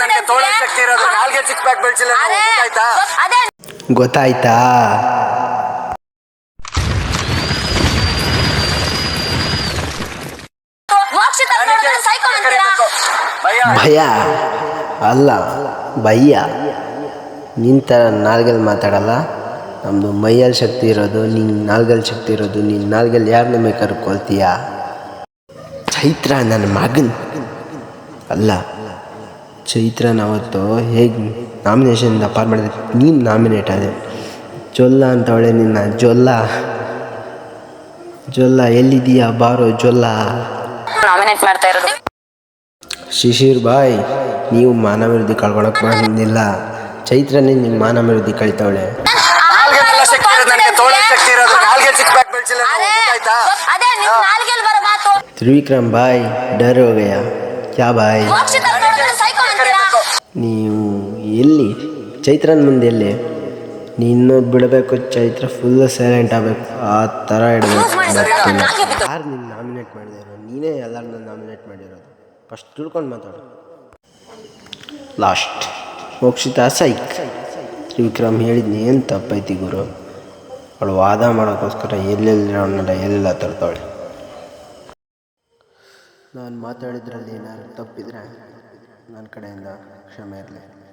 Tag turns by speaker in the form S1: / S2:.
S1: ನನಗೆ ತೋಳ ಶಕ್ತಿ ಇರೋದು. ನಾಲ್ಗೆ ಸಿಕ್ಸ್ ಪ್ಯಾಕ್ ಬೆಳ್ಸಿಲ್ಲ
S2: ಅದೇ
S1: ಗೊತ್ತಾಯ್ತಾ? ಭಯ.
S3: ಅಲ್ಲ ಭಯ. ನಿನ್ನ ಥರ ನಾಲ್ಗಲ್ಲಿ ಮಾತಾಡಲ್ಲ? ನಮ್ಮದು ಮೈಯಲ್ಲಿ ಶಕ್ತಿ ಇರೋದು ನಿನ್ನ ನಾಲ್ಗಲ್ಲಿ ಶಕ್ತಿ ಇರೋದು ನಿನ್ನ ನಾಲ್ಗಲ್ಲಿ ಯಾರನ್ನ ಬೇಕಾದ್ರೂ ಕೊಲ್ತೀಯ? ಚೈತ್ರ ನನ್ನ ಮಗನ್. ಅಲ್ಲ ಚೈತ್ರನ ಅವತ್ತು ಹೇಗೆ ನಾಮಿನೇಷನ್ ಪಾರ್ ಮಾಡಿದೆ? ನೀನು ನಾಮಿನೇಟ್ ಆದೆ. ಜೊಲ್ಲ ಅಂತವಳೆ ನಿನ್ನ. ಜೊಲ್ಲ. ಜೊಲ್ಲ ಎಲ್ಲಿದೀಯಾ ಬಾರೋ ಜೊಲ್ಲ?
S2: ನಾಮಿನೇಟ್ ಮಾಡ್ತಾ ಇರೋದು.
S3: ಶಿಶಿರ್ ಬಾಯ್ ನೀವು ಮಾನವೃದ್ಧಿ ಕಳ್ಕೊಳಕ್ ಬಂದಿಲ್ಲ. ಚೈತ್ರನೇ ನಿಮ್ಮ ಮಾನವೃದ್ಧಿ ಕಳಿತಾವಳೆ. ತ್ರಿವಿಕ್ರಮ್ ಬಾಯ್ ಡರ್ ಹೋಗಯ್ಯ ಗಯಾ ಕ್ಯಾ ಬಾಯ್ ನೀವು ಎಲ್ಲಿ ಚೈತ್ರನ ಮುಂದೆ ಎಲ್ಲಿ? ನೀನು ಬಿಡಬೇಕು ಚೈತ್ರ ಫುಲ್ ಸೈಲೆಂಟ್ ಆಗಬೇಕು. ಆ ಥರ ಇಡಬೇಕು ಯಾರು ನೀನು ನಾಮಿನೇಟ್ ಮಾಡಿದಿರೋ? ನೀನೇ ಎಲ್ಲರನ್ನ ನಾಮಿನೇಟ್ ಮಾಡಿರೋದು. ಫಸ್ಟ್ ತಿಳ್ಕೊಂಡು ಮಾತಾಡು. ಲಾಸ್ಟ್ ಮೋಕ್ಷಿತ ಸೈಕ್ ತ್ರಿವಿಕ್ರಮ್ ಹೇಳಿದ್ನಿ ಏನು ತಪ್ಪೈತಿ ಗುರು? ಅವಳು ವಾದ ಮಾಡೋಕ್ಕೋಸ್ಕರ ಎಲ್ಲೆಲ್ಲಿರೋನ್ನೆಲ್ಲ ಎಲ್ಲೆಲ್ಲ ತರ್ತಾಳೆ? ನಾನು ಮಾತಾಡಿದ್ರಲ್ಲಿ ಏನಾದ್ರು ತಪ್ಪಿದ್ರೆ? ನನ್ನ ಕಡೆಯಿಂದ ಕ್ಷಮೆ ಇರಲಿ.